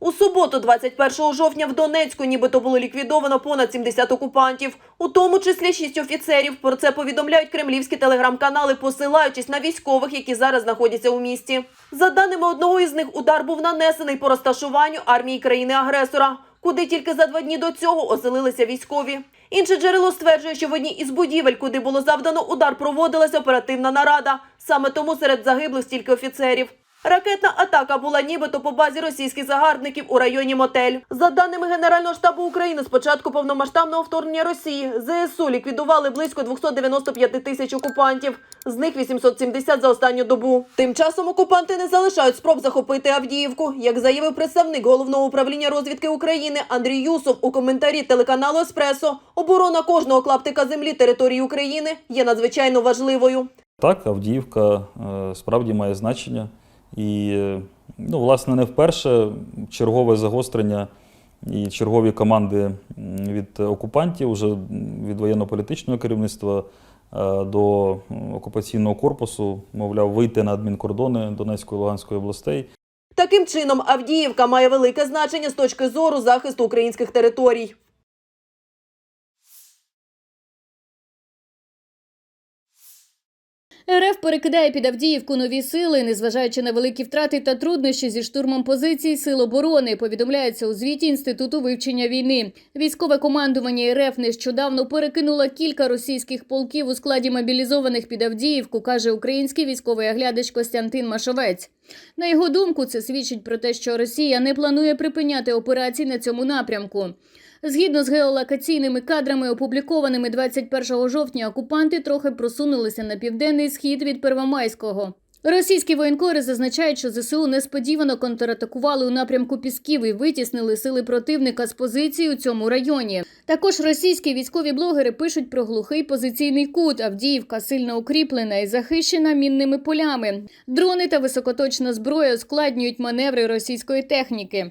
У суботу, 21 жовтня, в Донецьку нібито було ліквідовано понад 70 окупантів, у тому числі 6 офіцерів. Про це повідомляють кремлівські телеграм-канали, посилаючись на військових, які зараз знаходяться у місті. За даними одного із них, удар був нанесений по розташуванню армії країни-агресора, куди тільки за два дні до цього оселилися військові. Інше джерело стверджує, що в одній із будівель, куди було завдано удар, проводилася оперативна нарада. Саме тому серед загиблих стільки офіцерів. Ракетна атака була нібито по базі російських загарбників у районі Мотель. За даними Генерального штабу України, з початку повномасштабного вторгнення Росії ЗСУ ліквідували близько 295 тисяч окупантів, з них 870 за останню добу. Тим часом окупанти не залишають спроб захопити Авдіївку. Як заявив представник головного управління розвідки України Андрій Юсов у коментарі телеканалу Еспресо, оборона кожного клаптика землі території України є надзвичайно важливою. Так, Авдіївка е, справді має значення. І, ну, власне, не вперше чергове загострення і чергові команди від окупантів, вже від воєнно-політичного керівництва е, до окупаційного корпусу, мовляв, вийти на адмінкордони Донецької і Луганської областей. Таким чином, Авдіївка має велике значення з точки зору захисту українських територій. РФ перекидає під Авдіївку нові сили, незважаючи на великі втрати та труднощі зі штурмом позицій сил оборони. Повідомляється у звіті інституту вивчення війни. Військове командування РФ нещодавно перекинуло кілька російських полків у складі мобілізованих під Авдіївку, каже український військовий оглядач Костянтин Машовець. На його думку, це свідчить про те, що Росія не планує припиняти операції на цьому напрямку. Згідно з геолокаційними кадрами, опублікованими 21 жовтня, окупанти трохи просунулися на південний схід від Первомайського. Російські воєнкори зазначають, що ЗСУ несподівано контратакували у напрямку Пісків і витіснили сили противника з позиції у цьому районі. Також російські військові блогери пишуть про глухий позиційний кут. Авдіївка сильно укріплена і захищена мінними полями. Дрони та високоточна зброя ускладнюють маневри російської техніки.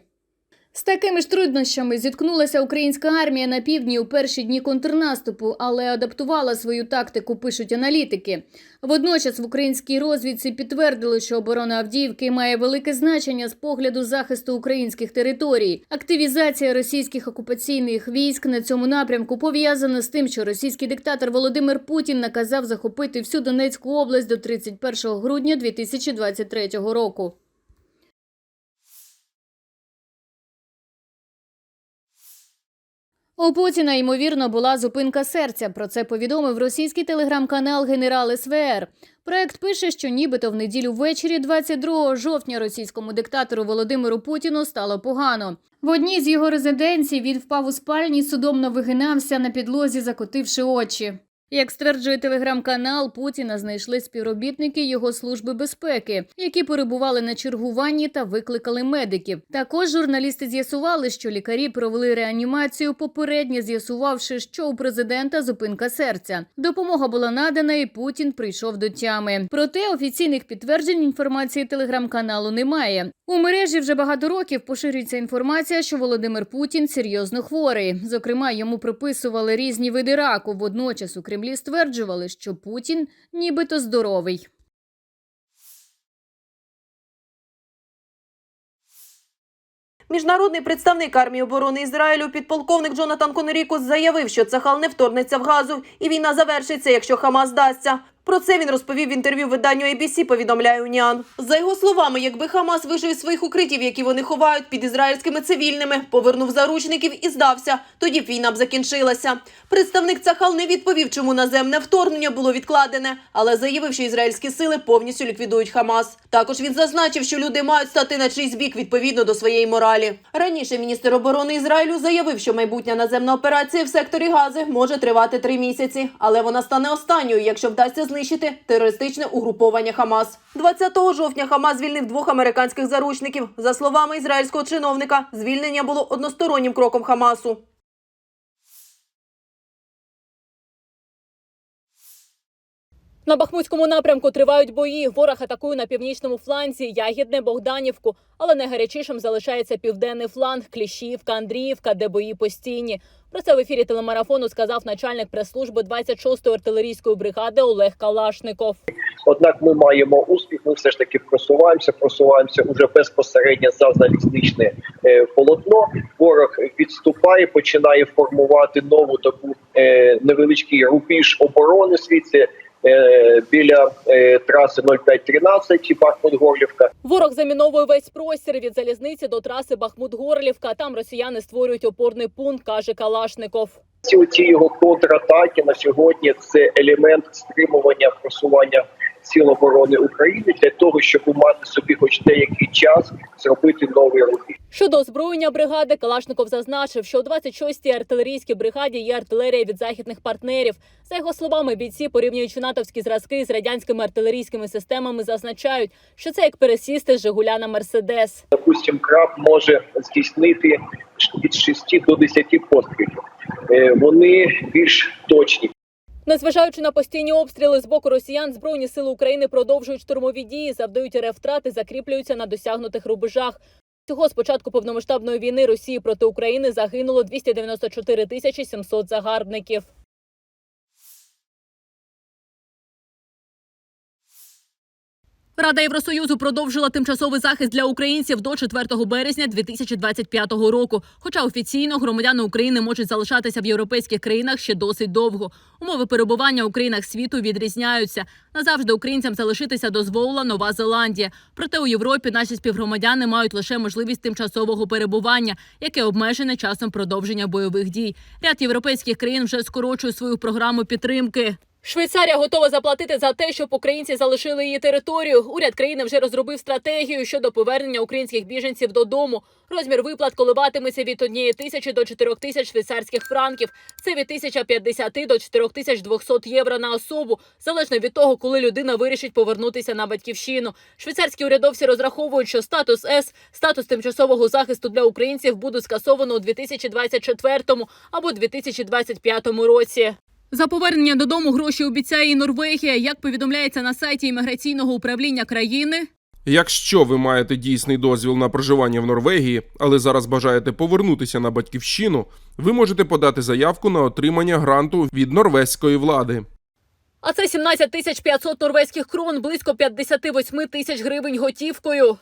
З такими ж труднощами зіткнулася українська армія на півдні у перші дні контрнаступу, але адаптувала свою тактику, пишуть аналітики. Водночас в українській розвідці підтвердили, що оборона Авдіївки має велике значення з погляду захисту українських територій. Активізація російських окупаційних військ на цьому напрямку пов'язана з тим, що російський диктатор Володимир Путін наказав захопити всю Донецьку область до 31 грудня 2023 року. У Путіна ймовірно була зупинка серця. Про це повідомив російський телеграм-канал Генерал СВР. Проект пише, що нібито в неділю ввечері, 22 жовтня, російському диктатору Володимиру Путіну стало погано. В одній з його резиденцій він впав у спальні, судомно вигинався на підлозі, закотивши очі. Як стверджує телеграм-канал, Путіна знайшли співробітники його служби безпеки, які перебували на чергуванні та викликали медиків. Також журналісти з'ясували, що лікарі провели реанімацію, попередньо з'ясувавши, що у президента зупинка серця. Допомога була надана, і Путін прийшов до тями. Проте офіційних підтверджень інформації телеграм-каналу немає. У мережі вже багато років поширюється інформація, що Володимир Путін серйозно хворий. Зокрема, йому приписували різні види раку. Водночас у Кремлі стверджували, що Путін нібито здоровий. Міжнародний представник армії оборони Ізраїлю, підполковник Джонатан Конорікус, заявив, що Цахал не вторгнеться в газу, і війна завершиться, якщо Хамас здасться. Про це він розповів в інтерв'ю виданню ABC, повідомляє Уніан. За його словами, якби Хамас вижив із своїх укриттів, які вони ховають під ізраїльськими цивільними, повернув заручників і здався, тоді б війна б закінчилася. Представник Цахал не відповів, чому наземне вторгнення було відкладене, але заявив, що ізраїльські сили повністю ліквідують Хамас. Також він зазначив, що люди мають стати на чийсь бік відповідно до своєї моралі. Раніше міністр оборони Ізраїлю заявив, що майбутня наземна операція в секторі Гази може тривати три місяці, але вона стане останньою, якщо вдасться знищити терористичне угруповання Хамас. 20 жовтня Хамас звільнив двох американських заручників. За словами ізраїльського чиновника, звільнення було одностороннім кроком Хамасу. На Бахмутському напрямку тривають бої. Ворог атакує на північному фланзі Ягідне, Богданівку. Але найгарячішим залишається південний фланг Кліщівка, Андріївка, де бої постійні. Про це в ефірі телемарафону сказав начальник прес-служби 26-ї артилерійської бригади Олег Калашников. Однак ми маємо успіх. Ми все ж таки просуваємося, просуваємося уже безпосередньо за залізничне е, полотно. Ворог відступає, починає формувати нову таку е, невеличкий рубіж оборони е, біля е, траси 0513 Бахмут-Горлівка. Ворог заміновує весь простір від залізниці до траси Бахмут-Горлівка. Там росіяни створюють опорний пункт, каже Калашников. Ці його контратаки на сьогодні це елемент стримування просування сил оборони України для того, щоб мати собі хоч деякий час зробити новий рубіж. Щодо озброєння бригади, Калашников зазначив, що у 26-й артилерійській бригаді є артилерія від західних партнерів. За його словами, бійці, порівнюючи натовські зразки з радянськими артилерійськими системами, зазначають, що це як пересісти з Жигуля на Мерседес. Допустим, краб може здійснити від 6 до 10 пострілів. Е, Вони більш точні. Незважаючи на постійні обстріли з боку росіян, збройні сили України продовжують штурмові дії, завдають РФ втрати, закріплюються на досягнутих рубежах. Цього з початку повномасштабної війни Росії проти України загинуло 294 тисячі 700 загарбників. Рада Євросоюзу продовжила тимчасовий захист для українців до 4 березня 2025 року. Хоча офіційно громадяни України можуть залишатися в європейських країнах ще досить довго. Умови перебування у країнах світу відрізняються. Назавжди українцям залишитися дозволила Нова Зеландія. Проте у Європі наші співгромадяни мають лише можливість тимчасового перебування, яке обмежене часом продовження бойових дій. Ряд європейських країн вже скорочує свою програму підтримки. Швейцарія готова заплатити за те, щоб українці залишили її територію. Уряд країни вже розробив стратегію щодо повернення українських біженців додому. Розмір виплат коливатиметься від однієї тисячі до чотирьох тисяч швейцарських франків. Це від 1050 до 4200 євро на особу, залежно від того, коли людина вирішить повернутися на батьківщину. Швейцарські урядовці розраховують, що статус С, статус тимчасового захисту для українців буде скасовано у 2024 або 2025 році. За повернення додому гроші обіцяє і Норвегія. Як повідомляється на сайті імміграційного управління країни, Якщо ви маєте дійсний дозвіл на проживання в Норвегії, але зараз бажаєте повернутися на батьківщину, ви можете подати заявку на отримання гранту від норвезької влади. а це 17 тисяч 500 норвезьких крон, близько 58 тисяч гривень готівкою.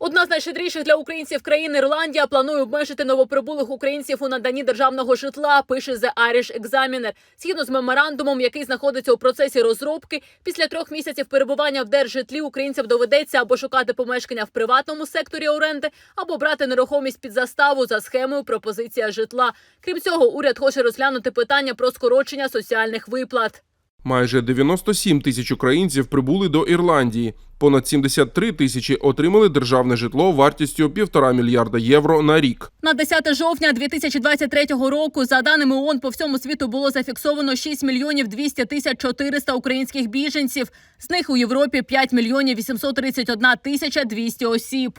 Одна з найщедріших для українців країн Ірландія планує обмежити новоприбулих українців у наданні державного житла. Пише The Irish Examiner. Згідно з меморандумом, який знаходиться у процесі розробки, після трьох місяців перебування в держжитлі українцям доведеться або шукати помешкання в приватному секторі оренди, або брати нерухомість під заставу за схемою пропозиція житла. Крім цього, уряд хоче розглянути питання про скорочення соціальних виплат. Майже 97 тисяч українців прибули до Ірландії. Понад 73 тисячі отримали державне житло вартістю півтора мільярда євро на рік. На 10 жовтня 2023 року, за даними ООН, по всьому світу було зафіксовано 6 мільйонів 200 тисяч 400 українських біженців. З них у Європі 5 мільйонів 831 тисяча 200 осіб.